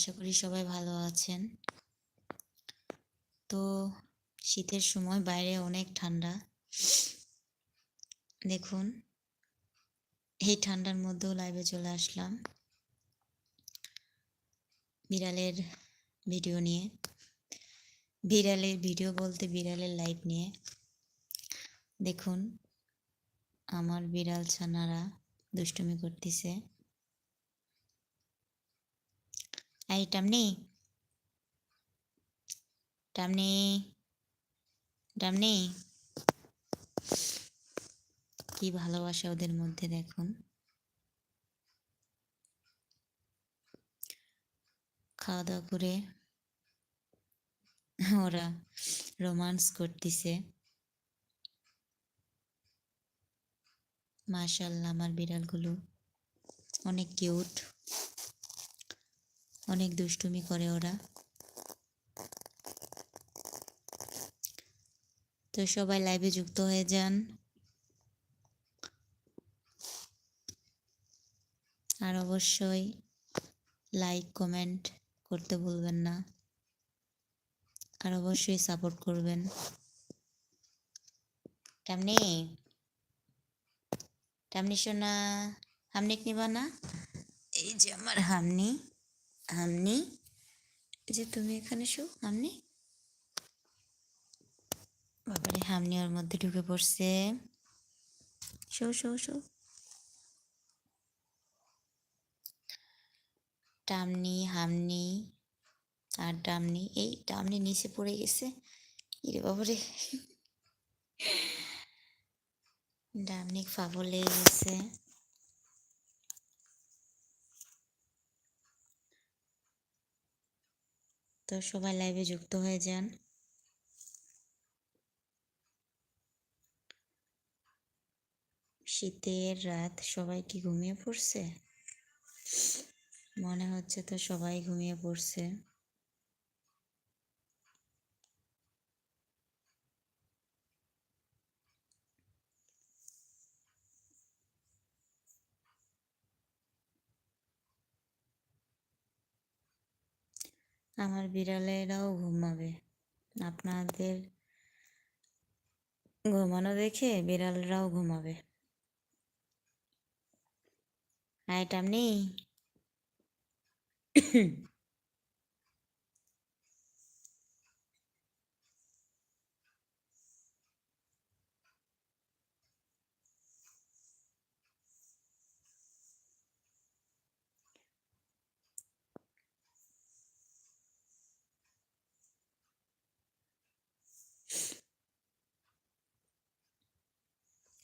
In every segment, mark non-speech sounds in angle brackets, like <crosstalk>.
আশা করি সবাই ভালো আছেন। তো শীতের সময় বাইরে অনেক ঠান্ডা। দেখুন, এই ঠান্ডার মধ্যেও লাইভে চলে আসলাম। বিড়ালের ভিডিও নিয়ে। বিড়ালের ভিডিও বলতে বিড়ালের লাইভ নিয়ে। দেখুন, আমার বিড়াল ছানারা দুষ্টুমি করতেছে। এই টামনি টামনি টামনি কি ভালোবাসা ওদের মধ্যে দেখুন। খাওয়া দাওয়া করে ওরা রোমান্স করতেছে। মাশাল্লাহ আমার বিড়ালগুলো অনেক কিউট। অনেক দুষ্টুমি করে ওরা। তো সবাই লাইভে যুক্ত হয়ে যান। আর অবশ্যই লাইক কমেন্ট করতে ভুলবেন না। আর অবশ্যই সাপোর্ট করবেন। টামনি টামনি সোনা হামনিক নিবা না? এই যে আমার হামনি হামনি যে তুমি এখানে শো হামনি বাবারে হামনি ওর মধ্যে ঢুকে পড়ছে। শো শো শো। টামনি, হামনি, আর ডামনি এই ডামনি নিচে পড়ে গেছে। ইরে বাবারে। ডামনি ফাবল গেছে। তো সবাই লাইভে যুক্ত হয়ে যান। শীতের রাত, সবাই কি ঘুমিয়ে পড়ছে? মনে হচ্ছে তো সবাই ঘুমিয়ে পড়ছে। আমার বিড়ালেরাও ঘুমাবে। আপনাদের ঘুমানো দেখে বিড়ালরাও ঘুমাবে। আইটাম টামনি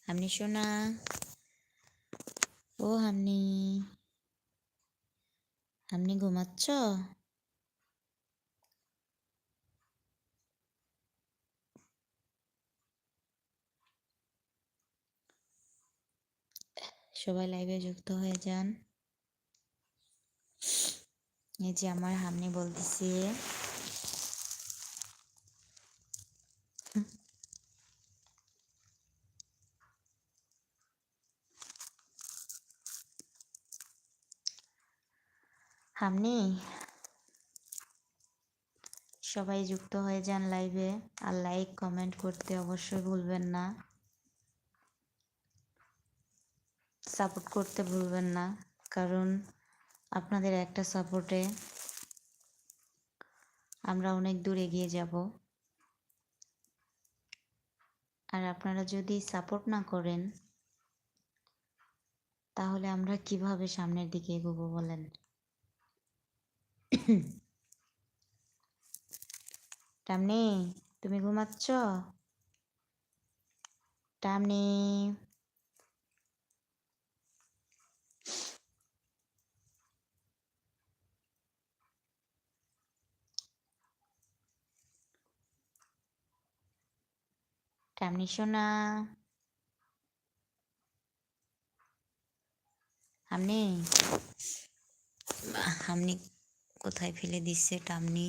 হামনি সোনা। ও হামনি। হামনি ঘুমাচ্ছ? সবাই লাইভে যুক্ত হয়ে যান। এই যে আমার হামনি বলতেছে। হামনি? সবাই যুক্ত হয়ে যান লাইভে আর লাইক কমেন্ট করতে অবশ্যই ভুলবেন না। সাপোর্ট করতে ভুলবেন না। কারণ আপনাদের একটা সাপোর্টে আমরা অনেক দূর এগিয়ে যাব। আর আপনারা যদি সাপোর্ট না করেন, তাহলে আমরা কীভাবে সামনের দিকে এগোবো বলেন? টামনি তুমি ঘুমাচ্ছ? টামনি টামনি সোনা আমনি আমনি কোথায় ফেলে দিচ্ছে টামনি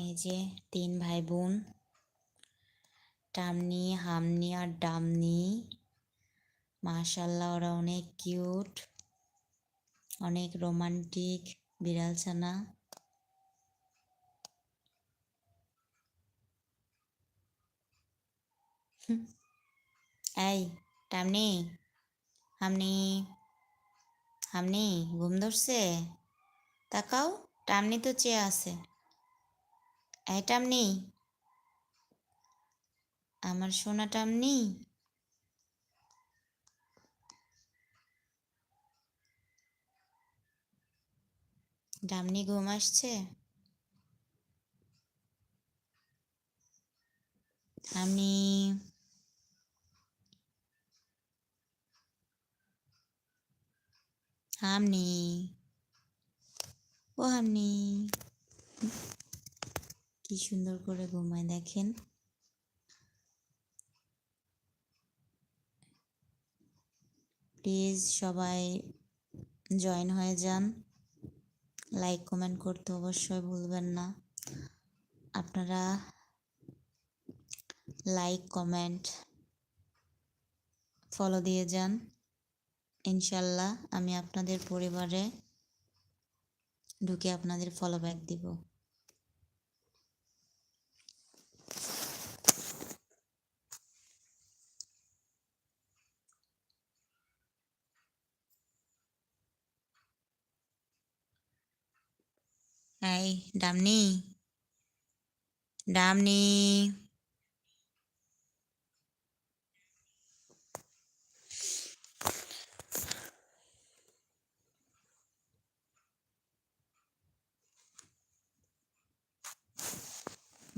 এই যে তিন ভাই বোন টামনি, হামনি আর ডামনি মাশাল্লাহ ওরা অনেক কিউট, অনেক রোমান্টিক, বিড়াল ছানা হুম। এই টামনি হামনি হামনি ঘুম ধরছে? তাকাও টামনি তো চেয়ে আছে। এই টামনি আমার সোনা টামনি ডামনি ঘুম আসছে। হামনি হামনি ও হামনি কি সুন্দর করে ঘুমায় দেখেন। প্লিজ সবাই জয়েন হয়ে যান। লাইক, কমেন্ট করতে অবশ্যই ভুলবেন না। আপনারা লাইক, কমেন্ট, ফলো দিয়ে যান। ইনশাল্লাহ আমি আপনাদের পরিবারে ঢুকে আপনাদের ফলো ব্যাক দিব। এই ডামনি। ডামনি।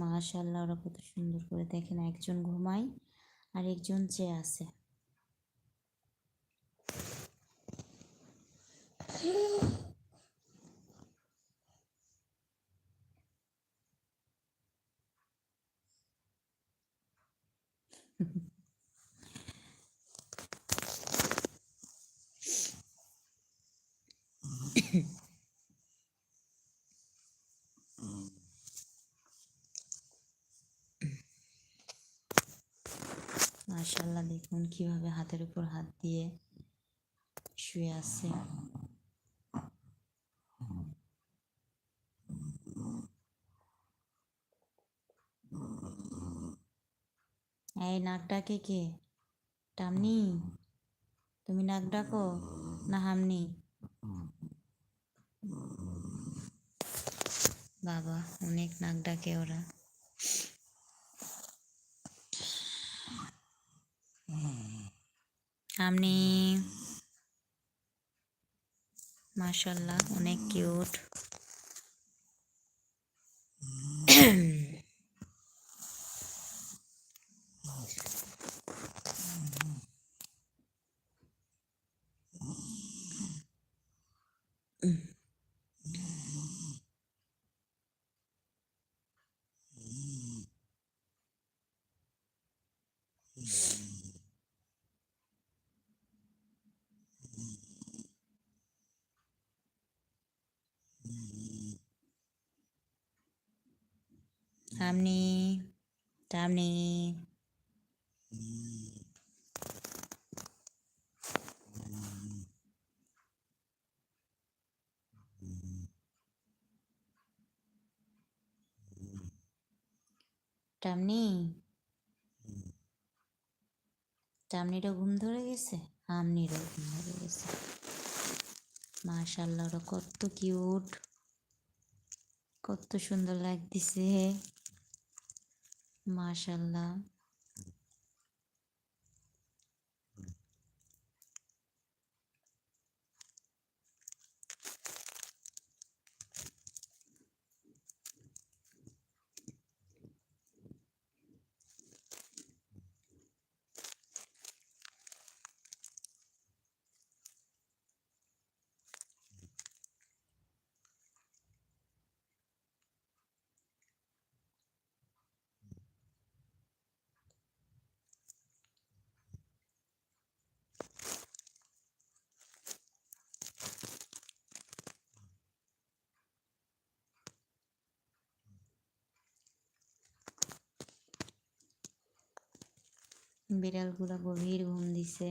মাশাল্লাহ ওরা কত সুন্দর করে দেখেন একজন ঘুমায় আর একজন চেয়ে আছে। <laughs> মাশাল্লাহ দেখুন কীভাবে হাতের উপর হাত দিয়ে শুয়ে আছে। এই নাক ডাকে কে? টামনি, তুমি নাক ডাকো? না, হামনি। বাবা, অনেক নাক ডাকে ওরা। হামনি মাশাল্লাহ অনেক কিউট টামনি টামনি টামনি টামনিরও ঘুম ধরে গেছে আমনিরও ঘুম ধরে গেছে। মাশাল্লাহ ওরা কত কিউট কত সুন্দর লাগতেছে। মাশাল্লাহ বিড়ালগুলো গভীর ঘুম দিছে।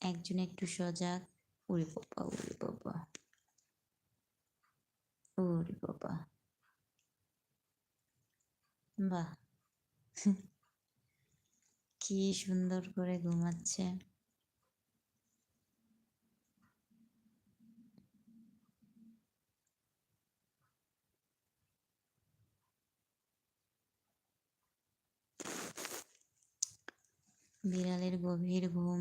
একজন একটু সজাগ। উরি বাবা উড়ি বাবা। ওরে বাবা। বাহ। <laughs> কি সুন্দর করে ঘুমাচ্ছে। বিড়ালের গভীর ঘুম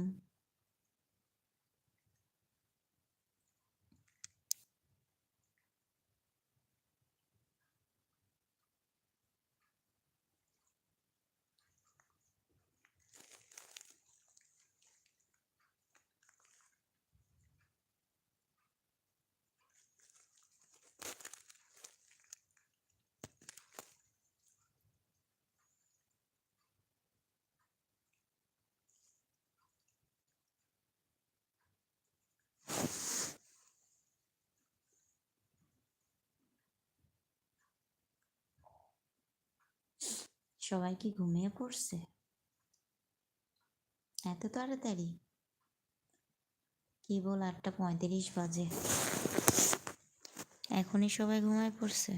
সবাই কি ঘুমিয়ে পড়ছে? এত তাড়াতাড়ি? কি বল আটটা পঁয়ত্রিশ বাজে। এখনই সবাই ঘুমায় পড়ছে?